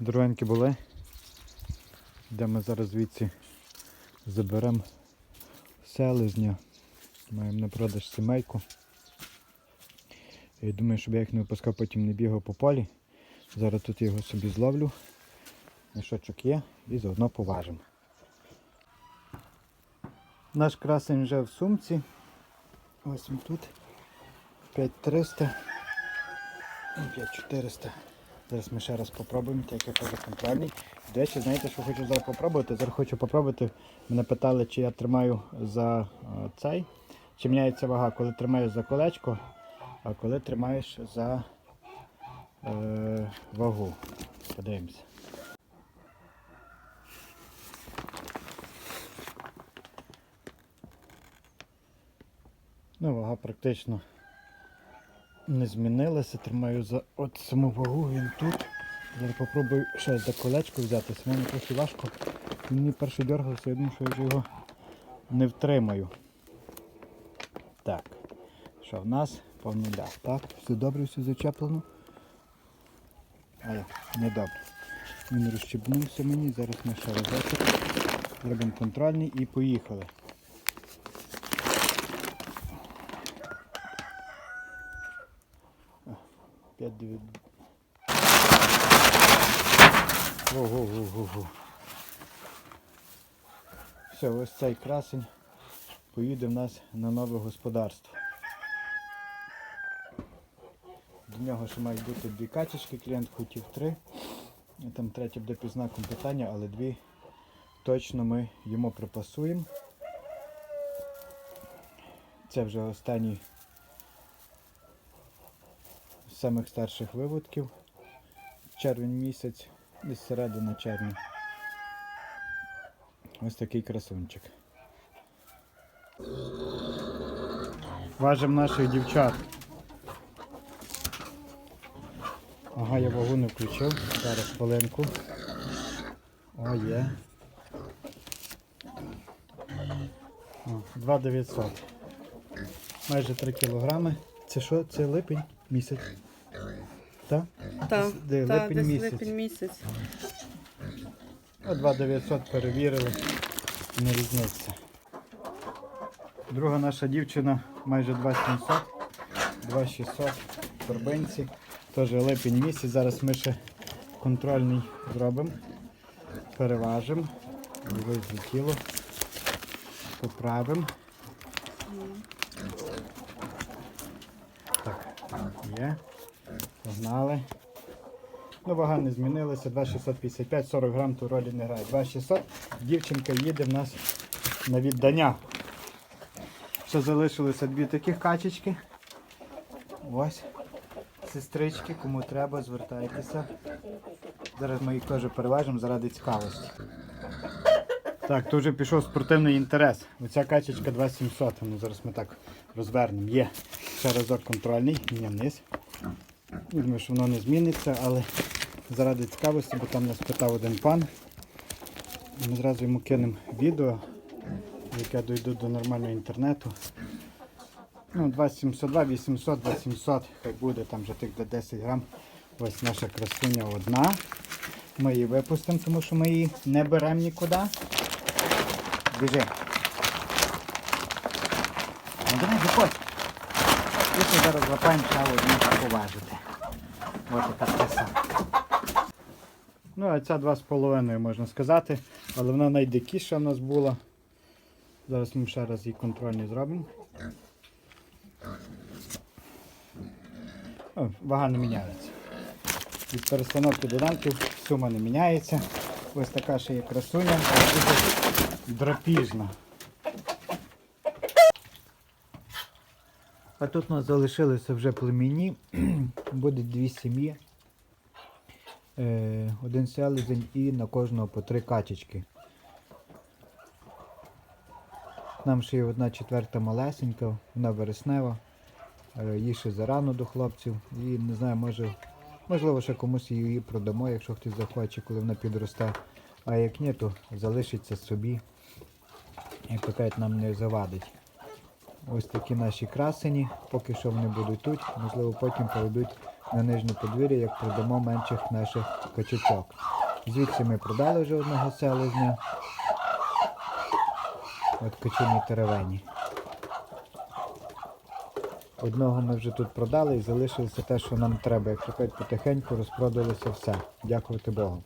Дорогенькі були. Де ми зараз звідси заберемо селезня. Маємо на продаж сімейку. Я думаю, щоб я їх не випускав, потім не бігав по полі. Зараз тут його собі зловлю. Мішочок є і заодно поважимо. Наш красень вже в сумці. Ось він тут. 5300. і 5400. Зараз ми ще раз попробуємо, як я кажу, контрольний. До речі, знаєте, що хочу зараз попробувати? Зараз хочу попробувати. Мене питали, чи я тримаю за е, цей, чи міняється вага, коли тримаєш за колечко, а коли тримаєш за е, вагу. Подивимося. Ну, вага практично не змінилася. Тримаю за от саму вагу, він тут. Зараз попробую ще за колечко взяти. Мені трохи важко. Мені перший дергався, я думаю, що я його не втримаю. Так. Що в нас по нулях, так? Все добре, все зачеплено. Але не добре. Він розщебнувся мені, зараз ми ще разочок. Робимо контрольний і поїхали. Ого-го-го-го. Все, ось цей красень поїде в нас на нове господарство. До нього ще мають бути дві качечки, клієнт хотів три. Там третє буде під знаком питання, але дві точно ми йому припасуємо. Це вже останній самих старших виводків. Червень місяць, десь середина червня. Ось такий красунчик. Важимо наших дівчат. Ага, я вагу не включив. Зараз хвилинку. О, є. О, 2900. Майже 3 кілограми. Це що? Це липень місяць. Так? Так, Де, так, липень десь місяць. липень місяць. А 2900 перевірили. Не різниця. Друга наша дівчина майже 2700. 2600 в торбинці. Теж липень місяць. Зараз ми ще контрольний зробимо. Переважимо. Ось злетіло. Поправимо. Так, є. Погнали. Ну, вага не змінилася, 2655, 40 грам ту ролі не грає. 2600. Дівчинка їде в нас на віддання. Ще залишилося дві таких качечки. Ось. Сестрички, кому треба, звертайтеся. Зараз ми їх теж переважимо заради цікавості. Так, то вже пішов спортивний інтерес. Оця качечка 2700. Ну, зараз ми так розвернемо. Є ще разок контрольний, ні вниз. Думаю, що воно не зміниться, але заради цікавості, бо там нас питав один пан. Ми зразу йому кинемо відео, яке дойде до нормального інтернету. Ну, 2702, 800, 2700, хай буде там вже тих до 10 грам. Ось наша красуня одна. Ми її випустимо, тому що ми її не беремо нікуди. Біжи. Ну, давай. І зараз лапаємо ще одну поважити. Ось така краса. Ну, а ця два з половиною можна сказати, але вона найдикіша в нас була. Зараз ми ще раз її контрольний зробимо. О, вага не міняється. Від перестановки до данків сума не міняється. Ось така ще є красуня, дуже драпіжна. А тут у нас залишилися вже племінні. Буде дві сім'ї. Е, один селезень і на кожного по три качечки. Нам ще є одна четверта малесенька, вона вереснева. Е, їй ще зарано до хлопців. І не знаю, може, можливо, ще комусь її продамо, якщо хтось захоче, коли вона підросте. А як ні, то залишиться собі. Як то кажуть, нам не завадить. Ось такі наші красені, поки що вони будуть тут, можливо потім поведуть на нижнє подвір'я, як продамо менших наших качачок. Звідси ми продали вже одного селезня. От качині теревені. Одного ми вже тут продали і залишилося те, що нам треба. Як потихеньку розпродалося все. Дякувати Богу.